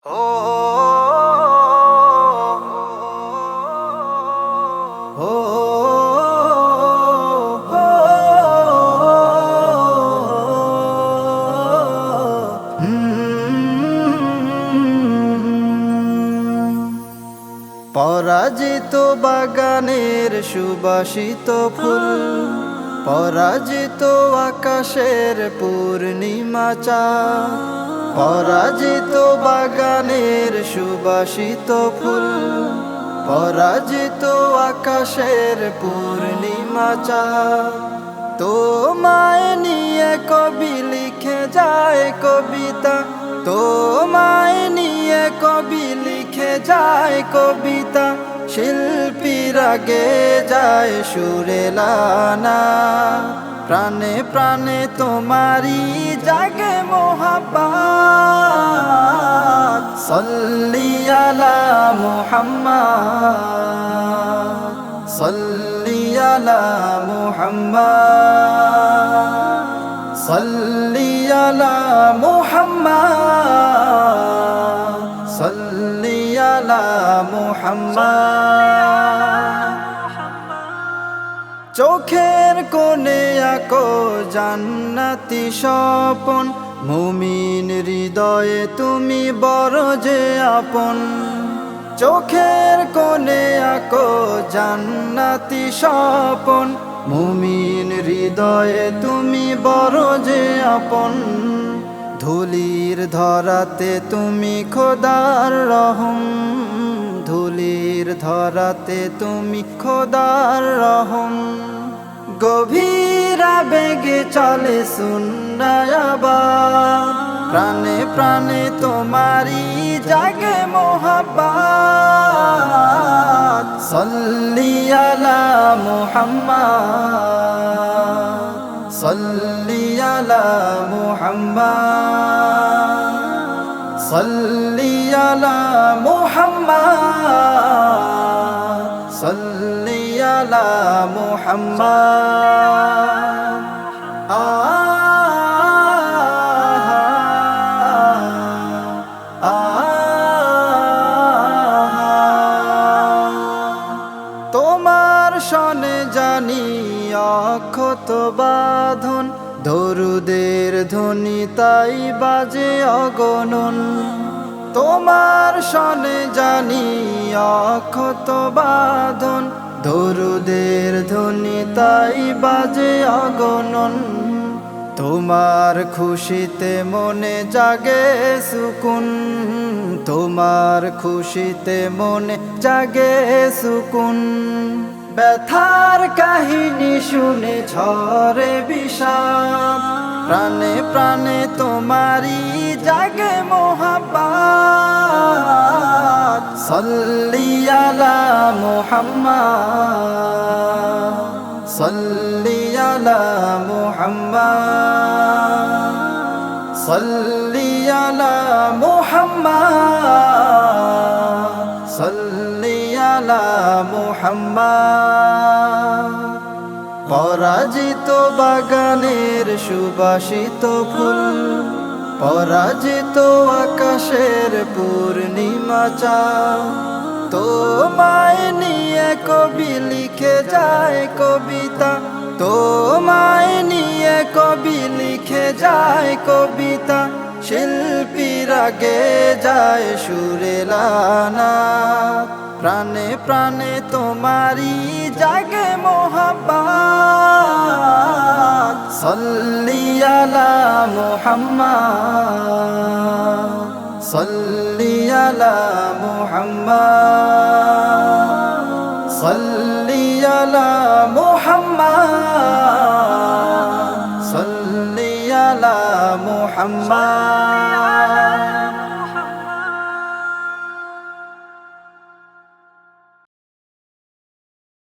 পরাজিত বাগানের সুবাসিত ফুল পরাজিত আকাশের পূর্ণিমা চা। পরাজিত বাগানের সুবাসিত ফুল, পরাজিত আকাশের পূর্ণিমা চা তোমায় নিয়ে কবি লিখে যায় কবিতা, তোমায় নিয়ে কবি লিখে যায় কবিতা। শিল্পীরা গে যায় সুরেলানা প্রাণে প্রাণে তোমারি জাগে মোহাব্বাত সল্লি আলা মুহাম্মদ সল্লি আলা মুহাম্মদ সল্লি আলা চোখের কোণে আঁকো জান্নাতি স্বপন মুমিন হৃদয়ে তুমি বড় যে আপন, চোখের কোণে আঁকো জান্নাতি স্বপন। মুমিন হৃদয়ে তুমি বড় যে আপন, ধুলির ধরাতে তুমি খোদার রহম। ধুলির ধরাতে তুমি খোদার রহম। গভীর বেগে চলে সুন্নায়াবা প্রাণে প্রাণে তোমারি জাগে মোহাব্বাত সল্লি আলা মুহাম্মদ সল্লি আলা মুহাম্মদ সল্লি আলা মুহাম্মদ সল্লি আলা মুহাম্মদ জানি অক্ষত বাঁধন দরুদের ধ্বনি তাই বাজে অগণন। তোমার সনে জানি অক্ষত বাঁধন দরুদের ধ্বনি তাই বাজে অগণন। তোমার খুশিতে মনে জাগে সুকুন, তোমার খুশিতে মনে জাগে সুকুন। ব্যথার কাহিনী শুনে ঝরে বিষাদ। প্রাণে প্রাণে তোমারি জাগে মোহাব্বাত। সল্লি আলা মুহাম্মদ। সল্লি আলা মুহাম্মদ। সল্লি আলা মুহাম্মদ। পরাজিত বাগানের সুবাসিত ফুল, পরাজিত আকাশের পূর্ণিমা চা তো তোমায় নিয়ে কবি লিখে যায় কবিতা তো তোমায় নিয়ে কবি লিখে যায় কবিতা। শিল্পীরা গে যায় সুরেলানা প্রাণে প্রাণে তোমারি জাগে মোহাব্বাত। সল্লি আলা মুহাম্মদ। সল্লি আলা মুহাম্মদ। সল্লি আলা মুহাম্মদ। সল্লি আলা মুহাম্মদ।